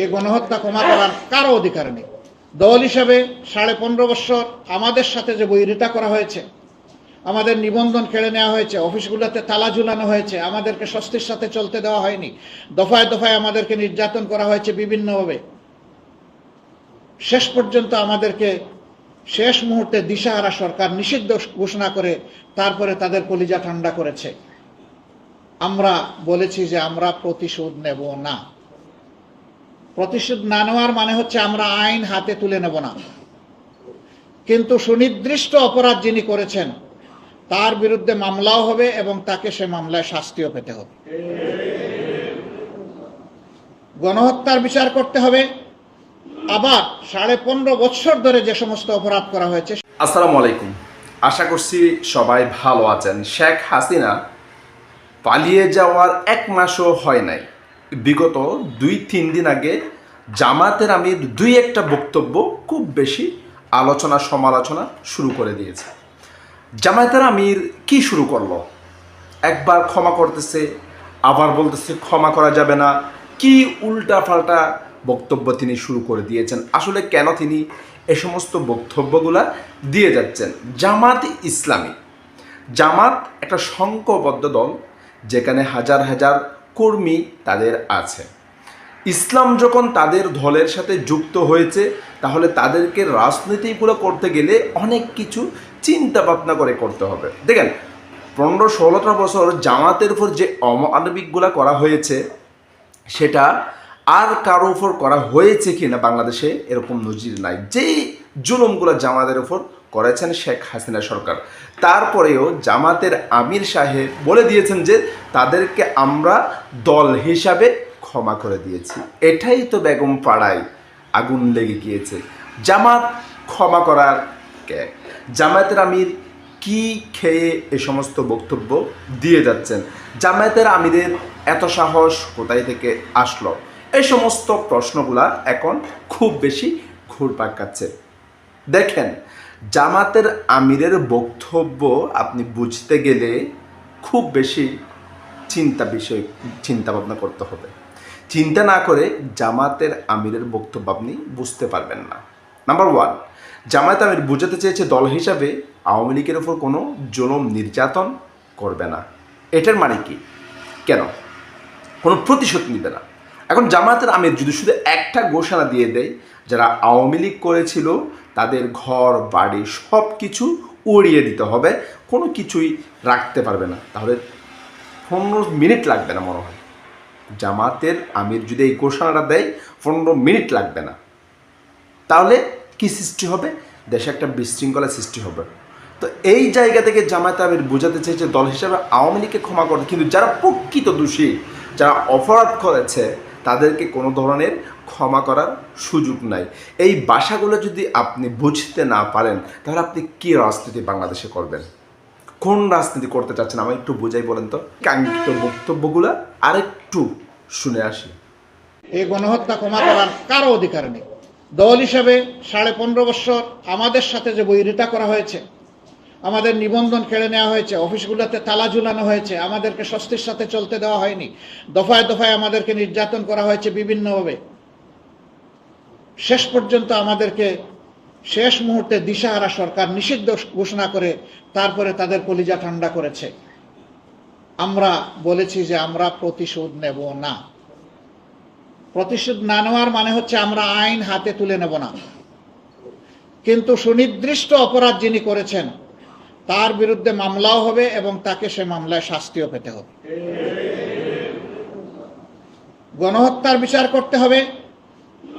এই গণহত্যা ক্ষমা করার কারও অধিকার নেই। দল হিসাবে সাড়ে পনেরো বছর আমাদের সাথে যে বৈরিতা করা হয়েছে, আমাদের নিবন্ধন কেড়ে নেওয়া হয়েছে, অফিসগুলোতে তালা ঝুলানো হয়েছে, আমাদেরকে স্বস্তির সাথে চলতে দেওয়া হয়নি, দফায় দফায় আমাদেরকে নির্যাতন করা হয়েছে বিভিন্নভাবে। শেষ পর্যন্ত আমাদেরকে শেষ মুহূর্তে দিশাহারা সরকার নিষিদ্ধ ঘোষণা করে তারপরে তাদের কলিজা ঠান্ডা করেছে। আমরা বলেছি যে আমরা প্রতিশোধ নেব না। প্রতিশোধ না নেওয়ার মানে হচ্ছে আমরা আইন হাতে তুলে নেব না। কিন্তু সুনির্দিষ্ট অপরাধ যিনি করেছেন, তার বিরুদ্ধে মামলাও হবে এবং তাকে সে মামলায় শাস্তিও পেতে হবে। গণহত্যার বিচার করতে হবে। আবার সাড়ে পনেরো বছর ধরে যে সমস্ত অপরাধ করা হয়েছে আসসালামু আলাইকুম। আশা করছি সবাই ভালো আছেন। শেখ হাসিনা পালিয়ে যাওয়ার এক মাসও হয় নাই। বিগত দুই, তিন দিন আগে জামাতের আমির দুই একটা বক্তব্য খুব বেশি আলোচনা, সমালোচনা শুরু করে দিয়েছে। জামায়াতের আমির কি শুরু করল? একবার ক্ষমা করতেছে, আবার বলতেছে ক্ষমা করা যাবে না। কি উল্টা পাল্টা বক্তব্য তিনি শুরু করে দিয়েছেন? আসলে কেন তিনি এ সমস্ত বক্তব্যগুলা দিয়ে যাচ্ছেন? জামাত ইসলামী। জামাত একটা সংঘবদ্ধ দল, যেখানে হাজার হাজার কর্মী তাদের আছে। ইসলাম যখন তাদের দলের সাথে যুক্ত হয়েছে, তাহলে তাদেরকে রাজনীতিগুলো করতে গেলে অনেক কিছু চিন্তা ভাবনা করে করতে হবে। দেখেন, পনেরো ষোলোটা বছর জামাতের উপর যে অমানবিকগুলো করা হয়েছে, সেটা আর কারও উপর করা হয়েছে কিনা বাংলাদেশে এরকম নজির নাই। যেই জুলুমগুলো জামাতের উপর করেছেন শেখ হাসিনা সরকার। তারপরেও জামাতের আমির সাহেব বলে দিয়েছেন যে, তাদেরকে আমরা দল হিসাবে ক্ষমা করে দিয়েছি। এটাই তো বেগম পাড়ায় আগুন লেগে গিয়েছে। জামাত ক্ষমা করার কে? জামায়াতের আমির কি খেয়ে এ সমস্ত বক্তব্য দিয়ে যাচ্ছেন? জামায়াতের আমিরের এত সাহস কোথায় থেকে আসলো? এই সমস্ত প্রশ্নগুলা এখন খুব বেশি ঘুরপাক খাচ্ছে। দেখেন জামাতের আমিরের বক্তব্য আপনি বুঝতে গেলে খুব বেশি চিন্তা বিষয়, চিন্তা ভাবনা করতে হবে। চিন্তা না করে জামাতের আমিরের বক্তব্য আপনি বুঝতে পারবেন না। নাম্বার ওয়ান জামায়াত আমির বুঝাতে চেয়েছে দল হিসাবে আওয়ামী লীগের ওপর কোনো জুলুম নির্যাতন করবে না। এটার মানে কি? কেন? কোনো প্রতিশোধ নিবে না। এখন জামায়াতের আমির যদি শুধু একটা ঘোষণা দিয়ে দেয়, যারা আওয়ামী লীগ করেছিল তাদের ঘর, বাড়ি সব কিছু উড়িয়ে দিতে হবে। কোনো কিছুই রাখতে পারবে না। তাহলে পনেরো মিনিট লাগবে না মনে হয়। জামাতের আমির যদি এই ঘোষণাটা দেয়, পনেরো মিনিট লাগবে না। তাহলে কি সৃষ্টি হবে? দেশে একটা বিশৃঙ্খলা সৃষ্টি হবে। তো এই জায়গা থেকে জামায়াত আমির বোঝাতে চেয়েছে দল হিসাবে আওয়ামী লীগকে ক্ষমা করতে। কিন্তু যারা প্রকৃত দোষী, যারা অপরাধ করেছে তাদেরকে কোনো ধরনের ক্ষমা করার সুযোগ নাই। এই ভাষাগুলো যদি আপনি বুঝতে না পারেন, তাহলে আপনি কি রাজনীতি বাংলাদেশে করবেন? কোন রাজনীতি করতে চাচ্ছেন? আমায় একটু বুঝাই বলেন তো। কাঙ্ক্ষিত বক্তব্যগুলো আরেকটু শুনে আসি। এই গণহত্যা ক্ষমা করার কারও অধিকার নেই। দল হিসাবে সাড়ে পনেরো বছর আমাদের সাথে যে বৈরিতা করা হয়েছে আমাদের নিবন্ধন কেড়ে নেওয়া হয়েছে, অফিসগুলোতে তালা ঝুলানো হয়েছে, আমাদেরকে স্বস্তির সাথে চলতে দেওয়া হয়নি। দফায় দফায় আমাদেরকে নির্যাতন করা হয়েছে বিভিন্নভাবে। শেষ পর্যন্ত আমাদেরকে শেষ মুহূর্তে দিশাহারা সরকার নিষিদ্ধ ঘোষণা করে তারপরে তাদের কলিজা ঠান্ডা করেছে। আমরা বলেছি যে আমরা প্রতিশোধ নেব না। প্রতিশোধ না নেওয়ার মানে হচ্ছে আমরা আইন হাতে তুলে নেব না। কিন্তু সুনির্দিষ্ট অপরাধ যিনি করেছেন তার বিরুদ্ধে মামলাও হবে এবং তাকে সে মামলায় শাস্তিও পেতে হবে। গণহত্যার বিচার করতে হবে।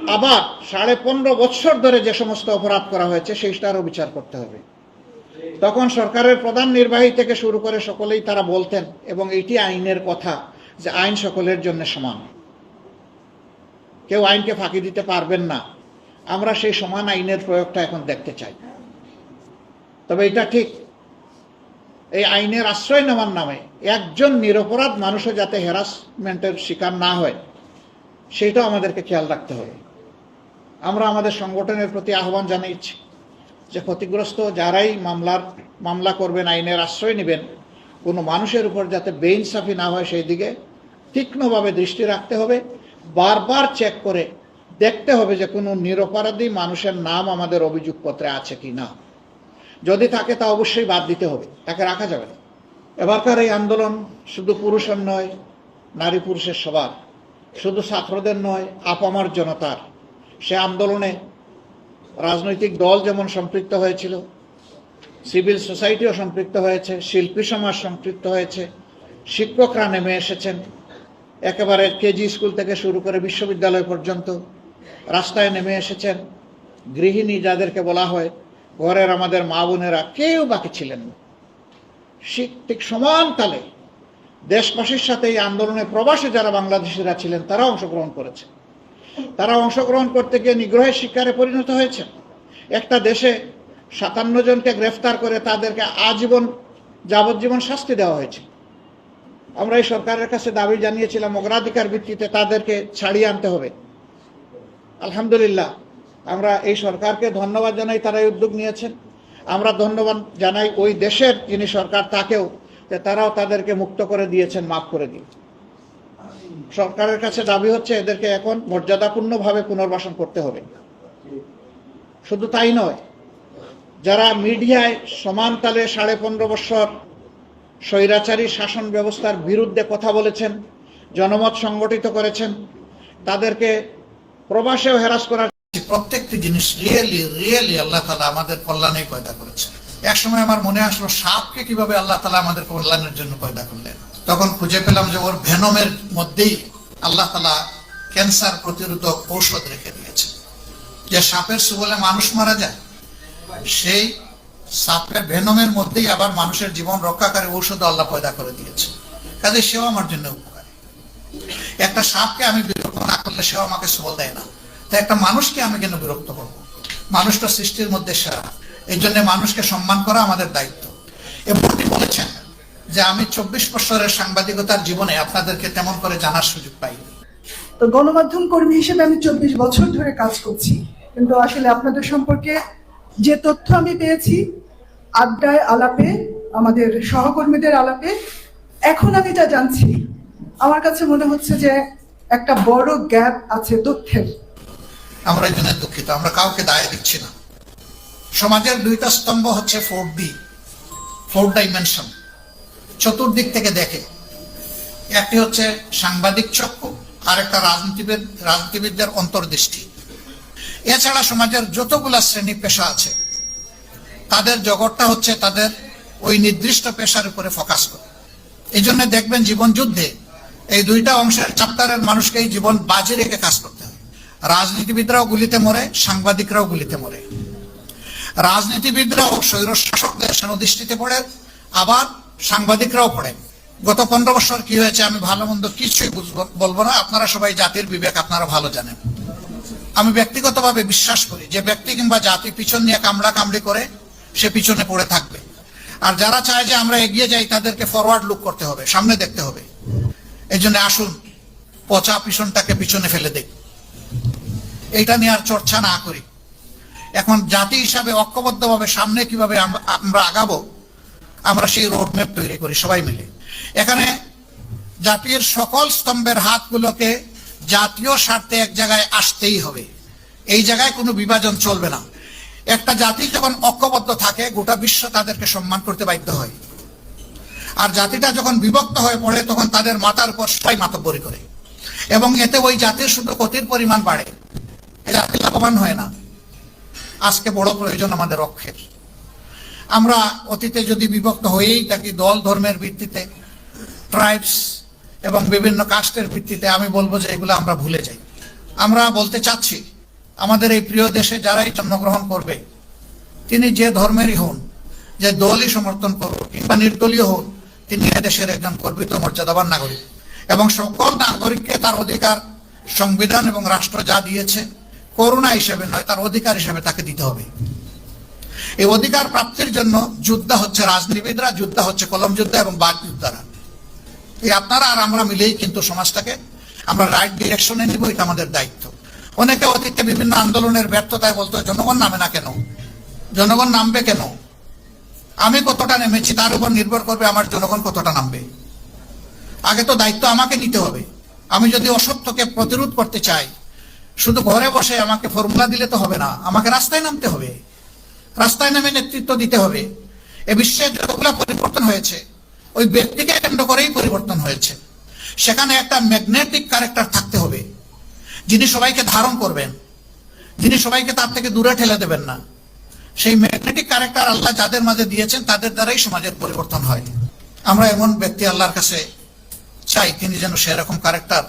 আবার সাড়ে পনেরো বছর ধরে যে সমস্ত অপরাধ করা হয়েছে, সেইটারও বিচার করতে হবে। তখন সরকারের প্রধান নির্বাহী থেকে শুরু করে সকলেই তারা বলতেন, এবং এটি আইনের কথা যে আইন সকলের জন্য সমান। কেউ আইনকে ফাঁকি দিতে পারবেন না। আমরা সেই সমান আইনের প্রয়োগটা এখন দেখতে চাই। তবে এটা ঠিক এই আইনের আশ্রয় নেওয়ার নামে একজন নিরপরাধ মানুষও যাতে হ্যারাসমেন্টের শিকার না হয়, সেটাও আমাদেরকে খেয়াল রাখতে হবে। আমরা আমাদের সংগঠনের প্রতি আহ্বান জানাইছি যে ক্ষতিগ্রস্ত যারাই মামলার, মামলা করবেন, আইনের আশ্রয় নেবেন, কোনো মানুষের উপর যাতে বেইনসাফি না হয় সেই দিকে তীক্ষ্ণভাবে দৃষ্টি রাখতে হবে। বারবার চেক করে দেখতে হবে যে কোনো নিরপরাধী মানুষের নাম আমাদের অভিযোগপত্রে আছে কি না যদি থাকে তা অবশ্যই বাদ দিতে হবে, তাকে রাখা যাবে না। এবারকার এই আন্দোলন শুধু পুরুষের নয়, নারী পুরুষের সবার, শুধু ছাত্রদের নয়, আপামার জনতার। সে আন্দোলনে রাজনৈতিক দল যেমন সম্পৃক্ত হয়েছিল, সিভিল সোসাইটিও সম্পৃক্ত হয়েছে, শিল্পী সমাজ সম্পৃক্ত হয়েছে, শিক্ষকরা নেমে এসেছেন। একেবারে কেজি স্কুল থেকে শুরু করে বিশ্ববিদ্যালয় পর্যন্ত রাস্তায় নেমে এসেছেন। গৃহিণী যাদেরকে বলা হয় ঘরের আমাদের মা বোনেরা কেউ বাকি ছিলেন না। ঠিক সমান তালে দেশবাসীর সাথে এই আন্দোলনে প্রবাসী যারা বাংলাদেশিরা ছিলেন, তারা অংশগ্রহণ করেছে। তারা অংশগ্রহণ করতে গিয়ে নিগ্রহের শিকারে পরিণত হয়েছে একটা দেশে সাতান্ন জনকে গ্রেফতার করে তাদেরকে আজীবন যাবজ্জীবন শাস্তি দেওয়া হয়েছে। আমরা এই সরকারের কাছে দাবি জানিয়েছিলাম, অগ্রাধিকার ভিত্তিতে তাদেরকে ছাড়িয়ে আনতে হবে। আলহামদুলিল্লাহ আমরা এই সরকারকে ধন্যবাদ জানাই, তারা এই উদ্যোগ নিয়েছেন। আমরা ধন্যবাদ জানাই ওই দেশের যিনি সরকার, তাকেও যে তারাও তাদেরকে মুক্ত করে দিয়েছেন, মাফ করে দিয়ে সরকারের কাছে দাবি হচ্ছে, এদেরকে এখন মর্যাদাপূর্ণভাবে পুনর্বাসন করতে হবে। শুধু তাই নয়, যারা মিডিয়ায় সমান তালে সাড়ে পনেরো বছর স্বৈরাচারী শাসন ব্যবস্থার বিরুদ্ধে কথা বলেছেন, জনমত সংগঠিত করেছেন, তাদেরকে প্রবাসেও হেরাস করার প্রত্যেকটি জিনিস রিয়েলি রিয়েলি আল্লাহ তালা আমাদের কল্যাণে পয়দা করেছে। এক সময় আমার মনে আসলো, সাপকে কীভাবে আল্লাহ তালা আমাদের কল্যাণের জন্য পয়দা করলেন? তখন খুঁজে পেলাম যে ওর ভেনমের মধ্যেই আল্লাহ তালা ক্যান্সার প্রতিরোধক ঔষধ রেখে দিয়েছে। যে সাপের সুবলে মানুষ মারা যায়, সেই সাপের ভেনমের মধ্যেই আবার মানুষের জীবন রক্ষাকারী ঔষধ আল্লাহ পয়দা করে দিয়েছে। কাজে সেও আমার জন্য উপকারী। একটা সাপকে আমি বিরক্ত না করলে সেও আমাকে সবল দেয় না। তাই একটা মানুষকে আমি কেন বিরক্ত করব? মানুষটা সৃষ্টির মধ্যে সেরা। এই জন্য মানুষকে সম্মান করা আমাদের দায়িত্ব। এবং বলেছেন যে আমি চব্বিশ বছরের সাংবাদিকতার জীবনে আপনাদেরকে তেমন করে জানার সুযোগ পাইনি। তো গণমাধ্যম কর্মী হিসেবে আমি চব্বিশ বছর ধরে কাজ করছি। কিন্তু আসলে আপনাদের সম্পর্কে যে তথ্য আমি পেয়েছি, আড্ডায় আলাপে, আমাদের সহকর্মীদের আলাপে, এখন আমি যা জানছি, আমার কাছে মনে হচ্ছে যে একটা বড় গ্যাপ আছে তথ্যের। আমরা এই জন্য দুঃখিত, আমরা কাউকে দায় দিচ্ছি না। সমাজের দুইটা স্তম্ভ হচ্ছে ফোর ডি ফোর ডাইমেনশন চতুর্দিক থেকে দেখে। একটি হচ্ছে সাংবাদিক চক্ষু আর একটা রাজনীতিবিদ, রাজনীতিবিদদের অন্তর্দৃষ্টি। এছাড়া সমাজের যতগুলা শ্রেণি পেশা আছে, তাদের জগৎটা হচ্ছে তাদের ওই নির্দিষ্ট পেশার উপরে ফোকাস করে। এই জন্য দেখবেন জীবন যুদ্ধে এই দুইটা অংশের চ্যাপ্টারের মানুষকে এই জীবন বাজি রেখে কাজ হয়। রাজনীতিবিদরাও গুলিতে মরে, সাংবাদিকরাও গুলিতে মরে। রাজনীতিবিদরাও স্বৈর শাসকদের সেনদৃষ্টিতে পড়ে, আবার সাংবাদিকরাও পড়ে। গত পনেরো বছর কি হয়েছে, আমি ভালো মন্দ কিছুই বলব না, আপনারা সবাই জাতির বিবেক আপনারা ভালো জানেন। আমি ব্যক্তিগতভাবে বিশ্বাস করি, যে ব্যক্তি কিংবা জাতি পিছন নিয়ে কামড়া কামড়ি করে, সে পিছনে পড়ে থাকবে। আর যারা চায় যে আমরা এগিয়ে যাই, তাদেরকে ফরওয়ার্ড লুক করতে হবে, সামনে দেখতে হবে। এই জন্য আসুন, পচা পিছনটাকে পিছনে ফেলে দেই। এইটা নিয়ে আর চর্চা না করি। এখন জাতি হিসাবে ঐক্যবদ্ধভাবে সামনে কীভাবে আমরা আগাবো, আমরা সেই রোডম্যাপ তৈরি করি সবাই মিলে। এখানে জাতির সকল স্তম্ভের হাতগুলোকে জাতীয় স্বার্থে এক জায়গায় আসতেই হবে। এই জায়গায় কোনো বিভাজন চলবে না। একটা জাতি যখন ঐক্যবদ্ধ থাকে, গোটা বিশ্ব তাদেরকে সম্মান করতে বাধ্য হয়। আর জাতিটা যখন বিভক্ত হয়ে পড়ে, তখন তাদের মাথার উপর সবাই মাতব্বরি করে। এবং এতে ওই জাতির শুধু ক্ষতির পরিমাণ বাড়ে। লাভবান হয় না। আজকে বড় প্রয়োজন আমাদের অক্ষের আমরা অতীতে যদি বিভক্ত হয়েই থাকি দল ধর্মের ভিত্তিতে ট্রাইবস এবং বিভিন্ন কাস্টের ভিত্তিতে, আমি বলব যে এগুলো আমরা ভুলে যাই। আমরা বলতে চাচ্ছি, আমাদের এই প্রিয় দেশে যারাই জন্মগ্রহণ করবে, তিনি যে ধর্মেরই হন, যে দলই সমর্থন করুন কিংবা নির্দলীয় হন তিনি দেশের একজন গর্বিত, মর্যাদাবান নাগরিক। এবং সকল নাগরিককে তার অধিকার, সংবিধান এবং রাষ্ট্র যা দিয়েছে করুণা হিসেবে নয়, তার অধিকার হিসেবে তাকে দিতে হবে। এই অধিকার প্রাপ্তির জন্য যুদ্ধ হচ্ছে রাজনীতিবিদরা, যুদ্ধ হচ্ছে কলম যুদ্ধ এবং বাঘ যোদ্ধারা। এই আপনারা আর আমরা মিলেই কিন্তু সমাজটাকে, আমরা রাইট ডিরেকশনে নিব, এটা আমাদের দায়িত্ব। অনেকে অতীতে বিভিন্ন আন্দোলনের ব্যর্থতায় বলতো, জনগণ নামে না কেন? জনগণ নামবে কেন? আমি কতটা নেমেছি, তার উপর নির্ভর করবে আমার জনগণ কতটা নামবে। আগে তো দায়িত্ব আমাকে নিতে হবে। আমি যদি অসত্যকে প্রতিরোধ করতে চাই শুধু ঘরে বসে আমাকে ফর্মুলা দিলে তো হবে না, আমাকে রাস্তায় নামতে হবে। রাস্তায় নামে নেতৃত্ব দিতে হবে। এ বিশ্বে যতগুলো পরিবর্তন হয়েছে, ওই ব্যক্তিকে কেন্দ্র করেই পরিবর্তন হয়েছে। সেখানে একটা ম্যাগনেটিক ক্যারেক্টার থাকতে হবে, যিনি সবাইকে ধারণ করবেন, যিনি সবাইকে তার থেকে দূরে ঠেলে দেবেন না। সেই ম্যাগনেটিক ক্যারেক্টার আল্লাহ যাদের মাঝে দিয়েছেন, তাদের দ্বারাই সমাজের পরিবর্তন হয়। আমরা এমন ব্যক্তি আল্লাহর কাছে চাই, তিনি যেন সেরকম ক্যারেক্টার,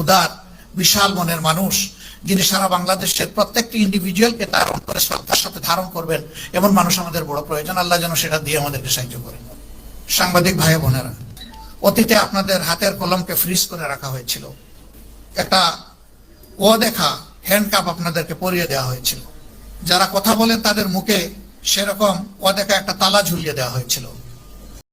উদার বিশাল মনের মানুষ, যিনি সারা বাংলাদেশের প্রত্যেকটি ইন্ডিভিজুয়ালকে তার অন্তরে শ্রদ্ধার সাথে ধারণ করবেন, এমন মানুষ আমাদের বড় প্রয়োজন। আল্লাহ যেন সেটা দিয়ে আমাদেরকে সাহায্য করেন। সাংবাদিক ভাই বোনেরা, অতীতে আপনাদের হাতের কলমকে ফ্রিজ করে রাখা হয়েছিল। একটা ও দেখা হ্যান্ডকাপ আপনাদেরকে পরিয়ে দেওয়া হয়েছিল। যারা কথা বলেন তাদের মুখে সেরকম ও দেখা একটা তালা ঝুলিয়ে দেওয়া হয়েছিল।